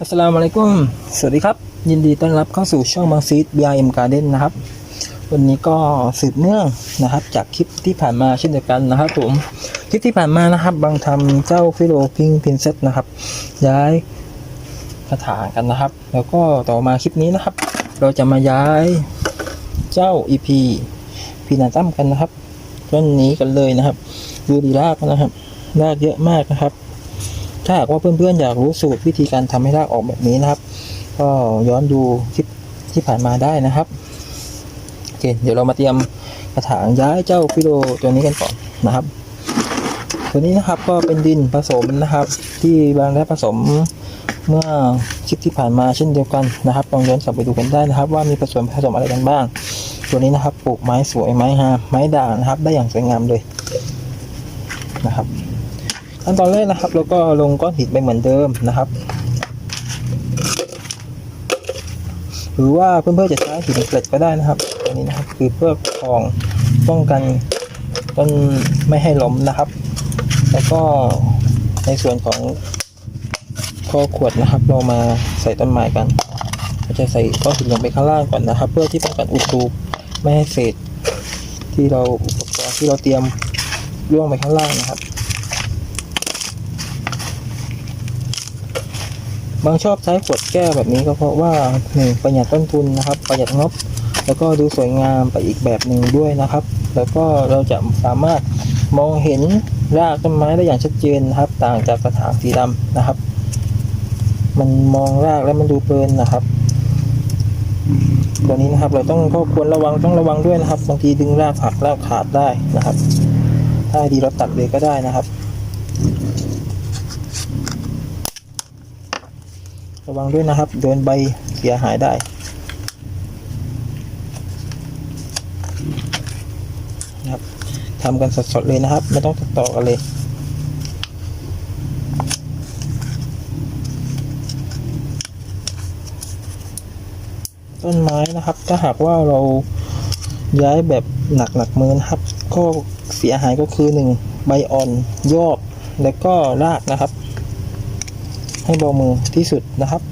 อัสสลามุอะลัยกุม สวัสดีครับ ยินดีต้อนรับเข้าสู่ช่องบางซีด BRM Garden นะครับ วันนี้ก็สืบเนื่องนะครับ จากคลิปที่ผ่านมาเช่นเดียวกันนะครับผม คลิปที่ผ่านมานะครับ บางทำเจ้าฟิโลพิงพินเซตนะครับ ย้ายกระถางกันนะครับ แล้วก็ต่อมาคลิปนี้นะครับ เราจะมาย้ายเจ้า EP พีนาตัมกันนะครับต้นนี้กันเลยนะครับดูดีรากนะครับรากเยอะมากนะครับ ถ้าหากว่าเพื่อนๆอยากรู้สูตรวิธีการทำให้รากออกแบบนี้นะครับ ก็ย้อนดูคลิปที่ผ่านมาได้นะครับโอเคเดี๋ยวเรามาเตรียมกระถางย้ายเจ้าฟิโลตัวนี้กันก่อนนะครับ ตัวนี้นะครับก็เป็นดินผสมนะครับ ที่บางได้ผสมเมื่อคลิปที่ผ่านมาเช่นเดียวกันนะครับลองย้อนกลับไปดูกันได้นะครับ ว่ามีผสมผสมอะไรกันบ้าง ตัวนี้นะครับปลูกไม้สวยไม้ฮาไม้ด่างนะครับ ได้อย่างสวยงามเลยนะครับ ขั้นตอนแรกนะครับเราก็ลงก้อนหินไปเหมือนเดิมนะครับ หรือว่าเพื่อนๆจะใช้หินเกล็ดก็ได้นะครับอันนี้นะครับคือเพื่อคองป้องกันต้นไม่ให้ล้มนะครับ แล้วก็ในส่วนของคอขวดนะครับ เรามาใส่ต้นไม้กันเราจะใส่ก้อนหินลงไปข้างล่างก่อนนะครับ เพื่อที่ป้องกันอุดรูไม่ให้เศษที่เราอุปกรณ์ที่เราเตรียมร่วงไปข้างล่างนะครับ บางชอบใช้ขวดแก้วแบบนี้ก็เพราะว่าหนึ่งประหยัดต้นทุนนะครับ ประหยัดงบ แล้วก็ดูสวยงามไปอีกแบบหนึ่งด้วยนะครับ แล้วก็เราจะสามารถมองเห็นรากต้นไม้ได้อย่างชัดเจนนะครับ ต่างจากกระถางสีดำนะครับ มันมองรากแล้วมันดูเพลินนะครับตัวนี้นะครับเราต้องก็ควรระวังต้องระวังด้วยนะครับบางทีดึงรากหักรากขาดได้นะครับ ถ้าดีเราตัดเลยก็ได้นะครับ ระวังด้วยนะครับ โดนใบเสียหายได้นะครับทำกันสดๆเลยนะครับ ไม่ต้องตัดต่อกันเลยต้นไม้นะครับ ถ้าหากว่าเราย้ายแบบหนักหนักๆมือนะครับข้อเสียหายก็คือหนึ่งใบอ่อนยอดแล้วก็รากนะครับ ให้เบามือที่สุดนะครับ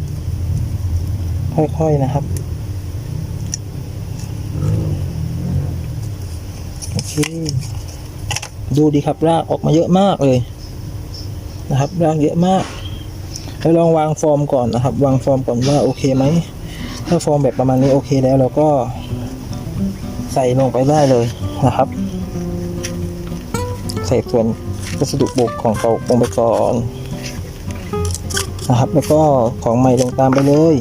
ค่อยๆนะครับโอเคดูดีครับรากออกมาเยอะมากเลยนะครับรากเยอะมากแล้วลองวางฟอร์มก่อนนะครับ วางฟอร์มก่อนว่าโอเคไหมถ้าฟอร์มแบบประมาณนี้โอเคแล้วเราก็ใส่ลงไปได้เลยนะครับ ใส่ส่วนวัสดุบุกของเก่าลงไปก่อน นะครับ แล้วก็ของใหม่ลงตามไปเลย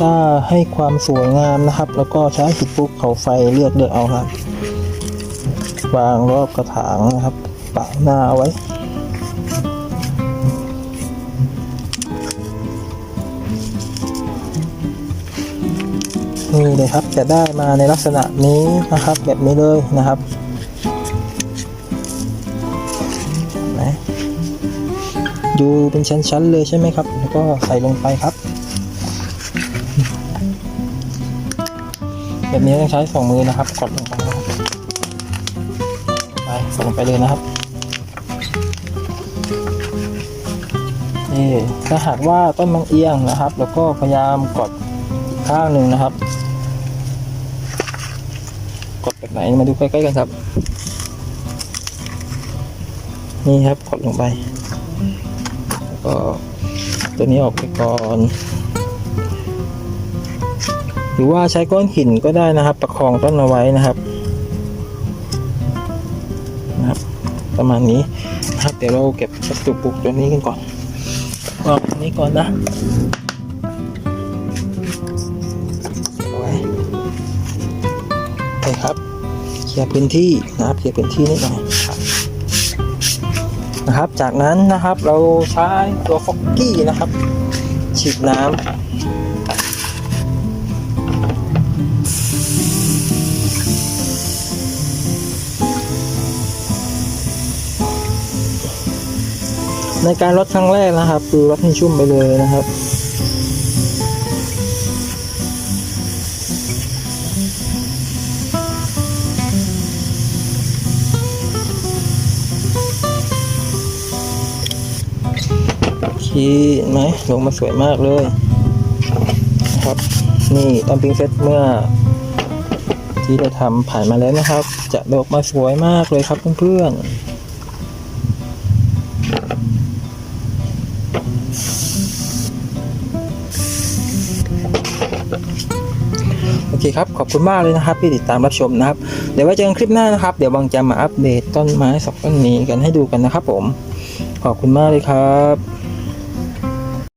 ถ้าให้ความสวยงามนะครับ แล้วก็ใช้หินปุ๊กเขาไฟเลือกเลือกเอาครับ วางรอบกระถางนะครับปะหน้าเอาไว้ นี่เลยครับจะได้มาในลักษณะนี้นะครับ แบบนี้เลยนะครับนะดูเป็นชั้นๆเลยใช่ไหมครับ แล้วก็ใส่ลงไปครับ แบบนี้ต้องใช้สองมือนะครับ กดลงไปนะครับไปกดลงไปเลยนะครับนี่ถ้าหากว่าต้นมันเอียงนะครับ แล้วก็พยายามกดข้างหนึ่งนะครับ ไหนมาดูใกล้ๆกันครับ นี่ครับกดลงไปแล้วก็ตัวนี้ออกไปก่อน หรือว่าใช้ก้อนหินก็ได้นะครับ ประคองต้นเอาไว้นะครับนะครับ ประมาณนี้นะครับเดี๋ยวเราเก็บวัสดุปลูกตัวนี้กันก่อนวางตรงนี้ก่อนนะไว้โอเคครับ เคลียร์พื้นที่นะครับเคลียร์พื้นที่นิดหน่อยนะครับ จากนั้นนะครับเราใช้ตัวฟอกกี้นะครับ ฉีดน้ำในการลดครั้งแรกนะครับ คือลดให้ชุ่มไปเลยนะครับ ทีเห็นไหมลงมาสวยมากเลยครับนี่ตอนพิงเซตเมื่อ ที่ได้ทำผ่านมาแล้วนะครับ จะดอกมาสวยมากเลยครับเพื่อนๆโอเคครับ ขอบคุณมากเลยนะครับที่ติดตามรับชมนะครับ เดี๋ยวไว้เจอกันคลิปหน้านะครับ เดี๋ยวบางจะมาอัปเดตต้นไม้สองต้นนี้กันให้ดูกันนะครับผม ขอบคุณมากเลยครับ